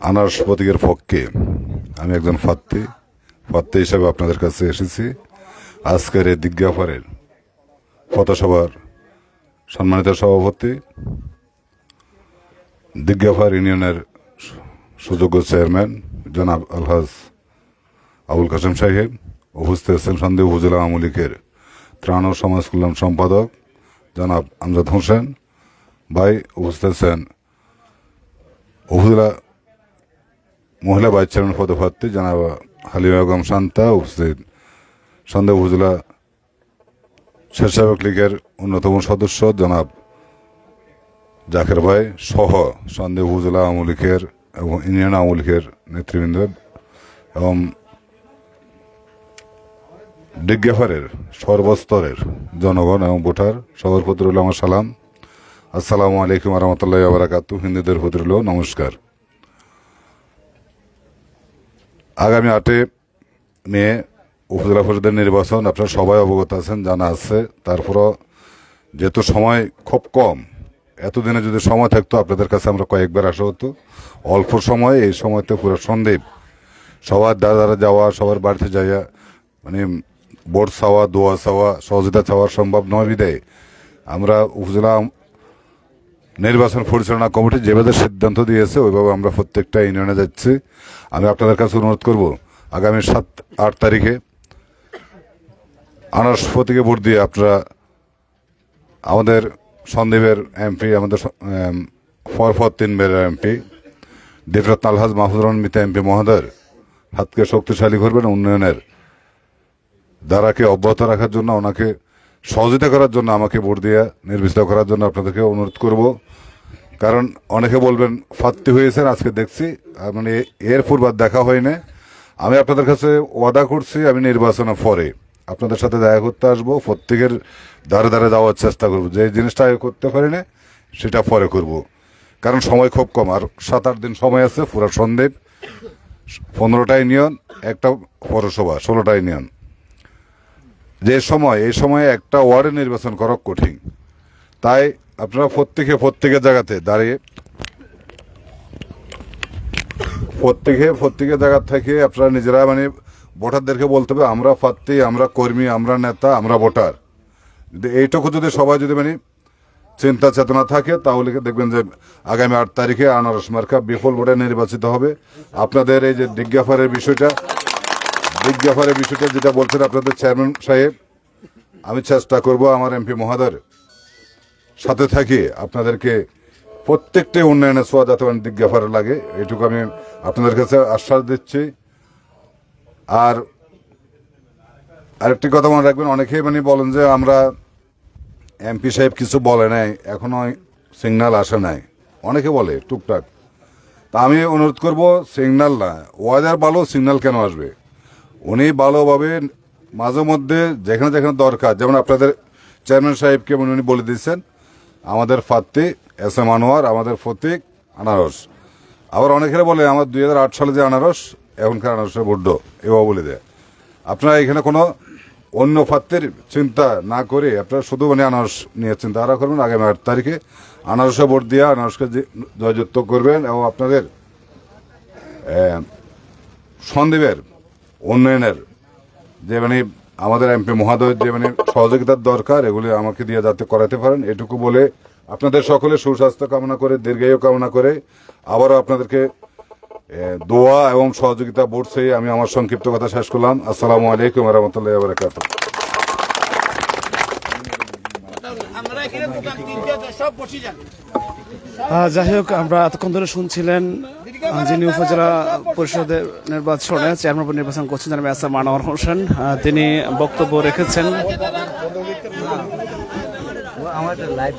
আনারস প্রতীকের পক্ষে। আমি একজন ফাত্তি। ফাত্তি হিসাবে আপনাদের কাছে এসেছি। আজকের এই দিজ্ঞাপনের পথসভার সম্মানিত সভাপতি দিজ্ঞাফার ইউনিয়নের সুযোগ্য চেয়ারম্যান, জনাব আলহাজ আবুল কাসেম সাহেব। উপস্থিত আছেন সন্দেহ উপজেলা আওয়ামী লীগের ত্রাণ ও সমাজ কল্যাণ সম্পাদক, জনাব আমজাদ হোসেন। ভাই, উপস্থিত আছেন উপজেলা মহিলা ভাইস চেয়ারম্যান পদপ্রার্থী জনাব হালিমা বেগম শান্তা উপস্থিত। সন্দেহ উপজেলা স্বেচ্ছাসেবক লীগের অন্যতম সদস্য জনাব জাকের ভাই সহ সন্দেহ উপজেলা আওয়ামী লীগের এবং ইউনিয়ন আওয়ামী লীগের নেতৃবৃন্দ এবং ডিজ্ঞাফারের সর্বস্তরের জনগণ এবং ভোটার। সবার প্রতি আমার সালাম। আসসালামু আলাইকুম রহমতুল্লাহ আবরাকাতু হিন্দুদের প্রতি নমস্কার। আগামী আটে মে উপজেলা পরিষদের নির্বাচন, আপনারা সবাই অবগত আছেন, জানা আছে। তারপরও যেহেতু সময় খুব কম, এতদিনে যদি সময় থাকতো, আপনাদের কাছে আমরা কয়েকবার আসা হতো। অল্প সময়ে, এই সময়তে পুরো সন্দীপ সবার দাদারা যাওয়া, সবার বাড়িতে যাইয়া মানে ভোট চাওয়া, দোয়া চাওয়া, সহযোগিতা চাওয়া সম্ভব নয় বিদায়। আমরা উপজেলা নির্বাচন পরিচালনা কমিটি যেভাবে সিদ্ধান্ত দিয়েছে, ওইভাবে আমরা প্রত্যেকটা ইউনিয়নে যাচ্ছি। আমি আপনাদের কাছে অনুরোধ করব, আগামী সাত, আট তারিখে আনারস ভোট দিয়ে আপনারা আমাদের সন্দীপের এমপি, আমাদের ফর ফর তিনবার এমপি দেবরত্ন আলহাজ মাহফুজ রহমান মিতা এমপি মহোদয়ের হাতকে শক্তিশালী করবেন, উন্নয়নের দ্বারাকে অব্যাহত রাখার জন্য ওনাকে সহযোগিতা করার জন্য আমাকে ভোট দিয়ে নির্বাচিত করার জন্য আপনাদেরকে অনুরোধ করব। কারণ অনেকে বলবেন, ফাত্তি হয়েছেন, আজকে দেখছি। মানে এর পূর্বার দেখা হয়নি আমি আপনাদের কাছে ওয়াদা করছি, আমি নির্বাচনের পরে আপনাদের সাথে দেখা করতে আসব, প্রত্যেকের ধারে ধারে যাওয়ার চেষ্টা করব। যে জিনিসটা করতে পারি না সেটা পরে করব। কারণ সময় খুব কম, আর সাত, আট দিন সময় আছে, পুরো সন্দেহ। পনেরোটা ইউনিয়ন, একটা পৌরসভা, ষোলোটা ইউনিয়ন। যে সময়, এই সময়ে একটা ওয়ার্ডে নির্বাচন করা কঠিন। তাই আপনারা প্রত্যেকে, প্রত্যেকের জায়গাতে দাঁড়িয়ে, প্রত্যেকে, প্রত্যেকের জায়গা থেকে আপনারা নিজেরা মানে ভোটারদেরকে বলতে হবে, আমরা প্রার্থী, আমরা কর্মী, আমরা নেতা, আমরা ভোটার। এইটুকু যদি সবাই যদি মানে চিন্তা চেতনা থাকে, তাহলে দেখবেন যে আগামী আট তারিখে আনারস মার্কা বিফল ভোটে নির্বাচিত হবে। আপনাদের এই যে জিজ্ঞাফারের বিষয়টা জিজ্ঞাফারের বিষয়টা যেটা বলছেন আপনাদের চেয়ারম্যান সাহেব, আমি চেষ্টা করব আমার এমপি মহোদয়ের সাথে থাকি, আপনাদেরকে প্রত্যেকটি উন্নয়নে ছোঁয়া যাতে মানে জিজ্ঞাফার লাগে, এটুকু আমি আপনাদের কাছে আশ্বাস দিচ্ছি। আর আরেকটি কথা মনে রাখবেন, অনেকেই মানে বলেন যে আমরা এমপি সাহেব কিছু বলে নাই, এখনও সিগনাল আসে নাই। অনেকে বলে, টুকটাক। তা আমি অনুরোধ করব সিগনাল না ওয়াদার ভালো সিগনাল কেন আসবে? উনি ভালোভাবে মাঝে মধ্যে যেখানে যেখানে দরকার, যেমন আপনাদের চেয়ারম্যান সাহেবকে উনি বলে দিয়েছেন, আমাদের ফাত্তি, এস এম আনোয়ার, আমাদের ফতিক, আনারস। আবার অনেকেরা বলে, আমার দুই হাজার আট সালে যে আনারস, এখনকার আনারসের বড্ড। এভাবে বলে দেয়। আপনারা এখানে কোনো অন্য ফাত্তের চিন্তা না করে, আপনারা শুধু মানে আনারস নিয়ে চিন্তা আরও করবেন। আগামী আট তারিখে আনারসে ভোট দিয়ে আনারসকে জয়যুক্ত করবেন, এবং আপনাদের সন্দীপের উন্নয়নের যে মানে আমাদের এমপি মহোদয়ের যে মানে সহযোগিতার দরকার এগুলি আমাকে দিয়ে যাতে করাতে পারেন এটুকু বলে আপনাদের সকলে সুস্বাস্থ্য কামনা করে দীর্ঘায়ু কামনা করে আবারও আপনাদেরকে দোয়া এবং সহযোগিতা বলছে আমি আমার সংক্ষিপ্ত কথা শেষ করলাম। আসসালামু আলাইকুম রহমতুল্লাহ বারকাত আমরা এখানে দোকান তিনটে সব বসে যান আহ, যাই হোক আমরা এতক্ষণ ধরে শুনছিলেন যিনি উপজেলা পরিষদের নির্বাচনে চেয়ারম্যান নির্বাচন করছেন এস এম আনোয়ার হোসেন। তিনি বক্তব্য রেখেছেন। আমাদের লাইভ